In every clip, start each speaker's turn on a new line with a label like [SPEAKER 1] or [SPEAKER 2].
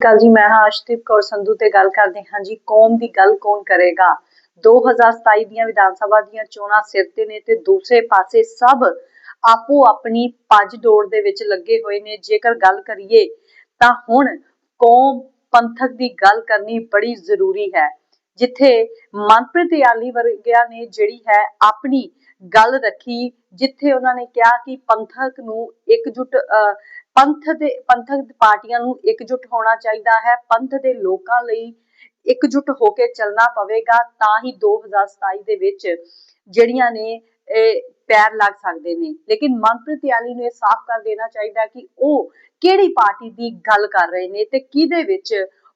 [SPEAKER 1] ਕੱਲ ਜੀ, ਮੈਂ ਹਾਂ ਅਸ਼ਦੀਪ ਕੌਰ ਸੰਧੂ ਤੇ ਗੱਲ ਕਰਦੇ ਹਾਂ ਜੀ, ਕੌਮ ਦੀ ਗੱਲ ਕੌਣ ਕਰੇਗਾ? 2027 ਦੀਆਂ ਵਿਧਾਨ ਸਭਾ ਦੀਆਂ ਚੋਣਾਂ ਸਿਰ ਤੇ ਨੇ ਤੇ ਦੂਸਰੇ ਪਾਸੇ ਸਭ ਆਪੋ ਆਪਣੀ ਭੱਜ ਦੌੜ ਦੇ ਵਿੱਚ ਲੱਗੇ ਹੋਏ ਨੇ। ਜੇਕਰ ਗੱਲ ਕਰੀਏ ਤਾਂ ਹੁਣ ਕੌਮ ਪੰਥਕ ਦੀ ਗੱਲ ਕਰਨੀ ਬੜੀ ਜ਼ਰੂਰੀ ਹੈ, ਜਿੱਥੇ ਮਨਪ੍ਰੀਤ ਯਾਲੀ ਵਰਗਿਆਂ ਨੇ ਜਿਹੜੀ ਹੈ ਆਪਣੀ ਗੱਲ ਰੱਖੀ, ਜਿੱਥੇ ਉਹਨਾਂ ਨੇ ਕਿਹਾ ਕਿ ਪੰਥਕ ਨੂੰ ਇਕਜੁੱਟ ਪੰਥ ਦੇ, ਪੰਥਕ ਪਾਰਟੀਆਂ ਨੂੰ ਇਕਜੁੱਟ ਹੋਣਾ ਚਾਹੀਦਾ ਹੈ। ਪੰਥ ਦੇ ਲੋਕਾਂ ਲਈ ਇਕਜੁੱਟ ਹੋ ਕੇ ਚੱਲਣਾ ਪਵੇਗਾ ਤਾਂ ਹੀ 2027 ਦੇ ਵਿੱਚ ਜਿਹੜੀਆਂ ਨੇ ਪੈਰ ਲੱਗ ਸਕਦੇ ਨੇ। ਲੇਕਿਨ ਮਨਪ੍ਰੀਤ ਯਾਲੀ ਨੂੰ ਇਹ ਸਾਫ਼ ਕਰ ਦੇਣਾ ਚਾਹੀਦਾ ਕਿ ਉਹ ਕਿਹੜੀ ਪਾਰਟੀ ਦੀ ਗੱਲ ਕਰ ਰਹੇ ਨੇ ਤੇ ਕਿਹਦੇ ਵਿੱਚ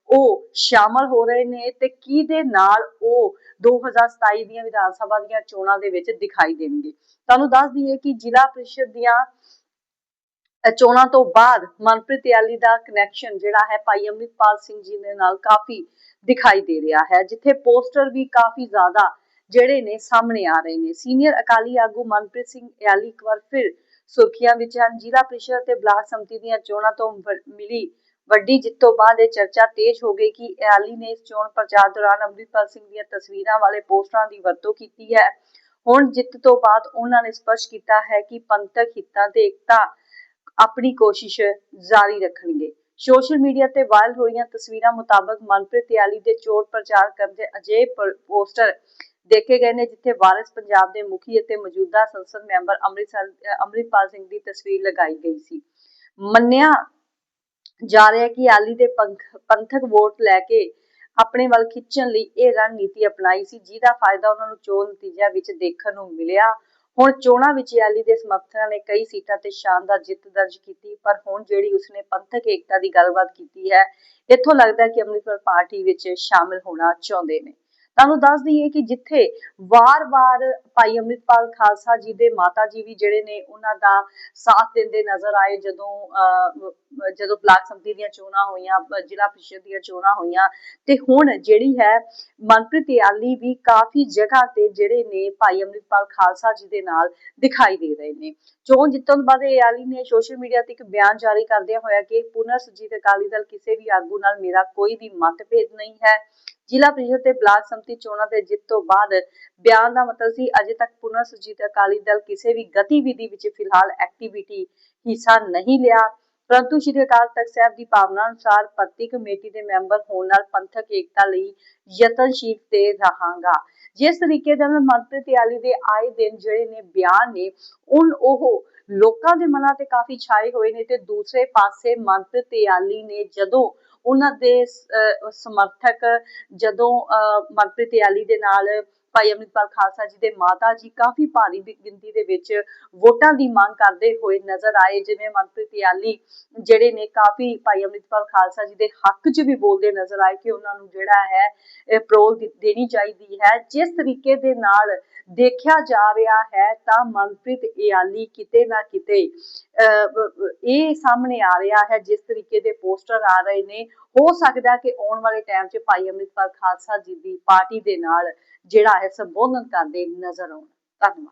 [SPEAKER 1] ਉਹ ਸ਼ਾਮਲ ਹੋ ਰਹੇ ਨੇ ਤੇ ਕਿਹਦੇ ਨਾਲ ਉਹ 2027 ਦੀਆਂ ਵਿਧਾਨ ਸਭਾ ਦੀਆਂ ਚੋਣਾਂ ਦੇ ਵਿੱਚ ਦਿਖਾਈ ਦੇਣਗੇ। ਤੁਹਾਨੂੰ ਦੱਸ ਦਈਏ ਕਿ ਜ਼ਿਲ੍ਹਾ ਪ੍ਰੀਸ਼ਦ ਦੀਆਂ ਚੋਣਾਂ ਤੋਂ ਬਾਅਦ ਮਨਪ੍ਰੀਤ ਯਾਲੀ ਦਾ ਕਨੈਕਸ਼ਨ ਜਿਹੜਾ ਹੈ ਭਾਈ ਅਮਰਿਤਪਾਲ ਸਿੰਘ ਜੀ ਦੇ ਨਾਲ ਕਾਫੀ ਦਿਖਾਈ ਦੇ ਰਿਹਾ ਹੈ, ਜਿੱਥੇ ਪੋਸਟਰ ਵੀ ਕਾਫੀ ਜ਼ਿਆਦਾ ਜਿਹੜੇ ਨੇ ਸਾਹਮਣੇ ਆ ਰਹੇ ਨੇ। ਸੀਨੀਅਰ ਅਕਾਲੀ ਆਗੂ ਮਨਪ੍ਰੀਤ ਸਿੰਘ ਯਾਲੀ ਇੱਕ ਵਾਰ ਫਿਰ ਸੁਰਖੀਆਂ ਵਿੱਚ ਹਨ। ਜ਼ਿਲ੍ਹਾ ਪ੍ਰੀਸ਼ਦ ਤੇ ਬਲਾਕ ਸੰਮਤੀ ਦੀਆਂ ਚੋਣਾਂ ਤੋਂ ਮਿਲੀ ਵੱਡੀ ਜਿੱਤ ਤੋਂ ਬਾਅਦ ਇਹ ਚਰਚਾ ਤੇਜ਼ ਹੋ ਗਈ ਕਿ ਯਾਲੀ ਨੇ ਇਸ ਚੋਣ ਪ੍ਰਚਾਰ ਦੌਰਾਨ ਅਮਰਿਤਪਾਲ ਸਿੰਘ ਦੀਆਂ ਤਸਵੀਰਾਂ ਵਾਲੇ ਪੋਸਟਰਾਂ ਦੀ ਵਰਤੋਂ ਕੀਤੀ ਹੈ। ਹੁਣ ਜਿੱਤ ਤੋਂ ਬਾਅਦ ਉਹਨਾਂ ਨੇ ਸਪਸ਼ਟ ਕੀਤਾ ਹੈ ਕਿ ਪੰਥਕ ਹਿੱਤਾਂ ਤੇ ਇਕਤਾ ਆਪਣੀ ਕੋਸ਼ਿਸ਼ ਜਾਰੀ ਰੱਖਣਗੇ। ਸੋਸ਼ਲ ਮੀਡੀਆ ਤੇ ਵਾਇਰਲ ਹੋਈਆਂ ਤਸਵੀਰਾਂ ਮੁਤਾਬਕ ਮਨਪ੍ਰੀਤ ਯਾਲੀ ਦੇ ਚੋਣ ਪ੍ਰਚਾਰ ਕਰਦੇ ਅਜੇ ਪੋਸਟਰ ਦੇਖੇ ਗਏ ਨੇ, ਜਿੱਥੇ ਵਾਰਿਸ ਪੰਜਾਬ ਦੇ ਮੁਖੀ ਅਤੇ ਮੌਜੂਦਾ ਸੰਸਦ ਮੈਂਬਰ ਅੰਮ੍ਰਿਤਸਰ, ਅੰਮ੍ਰਿਤਪਾਲ ਸਿੰਘ ਦੀ ਤਸਵੀਰ ਲਗਾਈ ਗਈ ਸੀ। ਮੰਨਿਆ ਜਾ ਰਿਹਾ ਕਿ ਆਲੀ ਦੇ ਪੰਥਕ ਵੋਟ ਲੈ ਕੇ ਆਪਣੇ ਵੱਲ ਖਿੱਚਣ ਲਈ ਇਹ ਰਣਨੀਤੀ ਅਪਣਾਈ ਸੀ, ਜਿਹਦਾ ਫਾਇਦਾ ਉਹਨਾਂ ਨੂੰ ਚੋਣ ਨਤੀਜਿਆਂ ਵਿੱਚ ਦੇਖਣ ਨੂੰ ਮਿਲਿਆ। ਹੁਣ ਚੋਣਾਂ ਵਿੱਚ ਯਾਲੀ ਦੇ ਸਮਰਥਕਾਂ ਨੇ ਕਈ ਸੀਟਾਂ ਤੇ ਸ਼ਾਨਦਾਰ ਜਿੱਤ ਦਰਜ ਕੀਤੀ, ਪਰ ਹੁਣ ਜਿਹੜੀ ਉਸਨੇ ਪੰਥਕ ਏਕਤਾ ਦੀ ਗੱਲਬਾਤ ਕੀਤੀ ਹੈ, ਇੱਥੋਂ ਲੱਗਦਾ ਹੈ ਕਿ ਅੰਮ੍ਰਿਤਸਰ ਪਾਰਟੀ ਵਿੱਚ ਸ਼ਾਮਿਲ ਹੋਣਾ ਚਾਹੁੰਦੇ ਨੇ। ਤੁਹਾਨੂੰ ਦੱਸ ਦਈਏ ਕਿ ਜਿੱਥੇ ਵਾਰ-ਵਾਰ ਭਾਈ ਅਮਰਿਤਪਾਲ ਖਾਲਸਾ ਜੀ ਦੇ ਮਾਤਾ ਜੀ ਵੀ ਜਿਹੜੇ ਨੇ, ਉਹਨਾਂ ਦਾ ਸਾਥ ਦਿੰਦੇ ਨਜ਼ਰ ਆਏ ਜਦੋਂ ਜਦੋਂ ਬਲਾਕ ਸੰਮਤੀ ਦੀਆਂ ਚੋਣਾਂ ਹੋਈਆਂ ਜ਼ਿਲ੍ਹਾ ਪ੍ਰੀਸ਼ਦ ਦੀਆਂ ਚੋਣਾਂ ਹੋਈਆਂ। ਤੇ ਹੁਣ ਜਿਹੜੀ ਹੈ ਮਨਪ੍ਰੀਤ ਯਾਲੀ ਵੀ ਕਾਫੀ ਜਗ੍ਹਾ ਤੇ ਜਿਹੜੇ ਨੇ ਭਾਈ ਅਮਰਿਤਪਾਲ ਖਾਲਸਾ ਜੀ ਦੇ ਨਾਲ ਦਿਖਾਈ ਦੇ ਰਹੇ ਨੇ। ਚੋਣ ਜਿੱਤਣ ਤੋਂ ਬਾਅਦ ਯਾਲੀ ਨੇ ਸੋਸ਼ਲ ਮੀਡੀਆ ਤੇ ਇੱਕ ਬਿਆਨ ਜਾਰੀ ਕਰਦਿਆਂ ਹੋਇਆ ਕਿ ਪੁਨਰ ਸੁਜੀਤ ਅਕਾਲੀ ਦਲ ਕਿਸੇ ਵੀ ਆਗੂ ਨਾਲ ਮੇਰਾ ਕੋਈ ਵੀ ਮਤਭੇਦ ਨਹੀਂ ਹੈ। ਜ਼ਿਲ੍ਹਾ ਪ੍ਰੀਸ਼ਦ ਤੇ ਬਲਾਕ ਸੰਮਤੀ ਚੋਣਾਂ ਦੇ ਜਿੱਤ ਤੋਂ ਬਾਅਦ ਬਿਆਨ ਦਾ ਮਤਲਬ ਸੀ, ਅਜੇ ਤੱਕ ਪੁਨਰ ਸੁਜੀਤ ਅਕਾਲੀ ਦਲ ਕਿਸੇ ਵੀ ਗਤੀਵਿਧੀ ਵਿੱਚ ਫਿਲਹਾਲ ਐਕਟੀਵਿਟੀ ਹਿੱਸਾ ਨਹੀਂ ਲਿਆ। ਪਰੰਤੂ ਸ਼੍ਰੀ ਅਕਾਲ ਤਖਤ ਸਾਹਿਬ ਦੀ ਭਾਵਨਾ ਅਨੁਸਾਰ ਪੱਤੀ ਕਮੇਟੀ ਦੇ ਮੈਂਬਰ ਹੋਣ ਨਾਲ ਪੰਥਕ ਏਕਤਾ ਲਈ ਯਤਨਸ਼ੀਲ ਤੇ ਰਹਾਂਗਾ। ਜਿਸ ਤਰੀਕੇ ਨਾਲ ਮਨਪ੍ਰੀਤ ਯਾਲੀ ਦੇ ਆਏ ਦਿਨ ਜਿਹੜੇ ਨੇ ਬਿਆਨ ਨੇ, ਉਨ ਉਹ ਲੋਕਾਂ ਦੇ ਮਨਾਂ ਤੇ ਕਾਫੀ ਛਾਏ ਹੋਏ ਨੇ ਤੇ ਦੂਸਰੇ ਪਾਸੇ ਮਨਪ੍ਰੀਤ ਯਾਲੀ ਨੇ ਜਦੋਂ ਉਹਨਾਂ ਦੇ ਸਮਰਥਕ ਜਦੋਂ ਮਨਪ੍ਰੀਤ ਯਾਲੀ ਦੇ ਨਾਲ ਭਾਈ ਅਮਰਿਤਪਾਲ ਖਾਲਸਾ ਜੀ ਦੇ ਮਾਤਾ ਜੀ ਕਾਫੀ ਭਾਰੀ ਗਿਣਤੀ ਦੇ ਵਿੱਚ ਵੋਟਾਂ ਦੀ ਮੰਗ ਕਰਦੇ ਹੋਏ ਨਜ਼ਰ ਆਏ, ਜਿਵੇਂ ਮਨਪ੍ਰੀਤ ਯਾਲੀ ਜਿਹੜੇ ਨੇ ਕਾਫੀ ਭਾਈ ਅਮਰਿਤਪਾਲ ਖਾਲਸਾ ਜੀ ਦੇ ਹੱਕ 'ਚ ਵੀ ਬੋਲਦੇ ਨਜ਼ਰ ਆਏ ਕਿ ਉਹਨਾਂ ਨੂੰ ਜਿਹੜਾ ਹੈ ਪ੍ਰੋਲ ਦੇਣੀ ਚਾਹੀਦੀ ਹੈ। ਜਿਸ ਤਰੀਕੇ ਦੇ ਨਾਲ ਦੇਖਿਆ ਜਾ ਰਿਹਾ ਹੈ ਤਾਂ ਮਨਪ੍ਰੀਤ ਯਾਲੀ ਕਿਤੇ ਨਾ ਕਿਤੇ ਇਹ ਸਾਹਮਣੇ ਆ ਰਿਹਾ ਹੈ, ਜਿਸ ਤਰੀਕੇ ਦੇ ਪੋਸਟਰ ਆ ਰਹੇ ਨੇ ਹੋ ਸਕਦਾ ਕਿ ਆਉਣ ਵਾਲੇ ਟਾਈਮ 'ਚ ਭਾਈ ਅਮਰਿਤਪਾਲ ਖਾਲਸਾ ਜੀ ਦੀ ਪਾਰਟੀ ਦੇ ਨਾਲ ਜਿਹੜਾ ਹੈ ਸੰਬੋਧਨ ਕਰਦੇ ਨਜ਼ਰ ਆਉਣ। ਧੰਨਵਾਦ।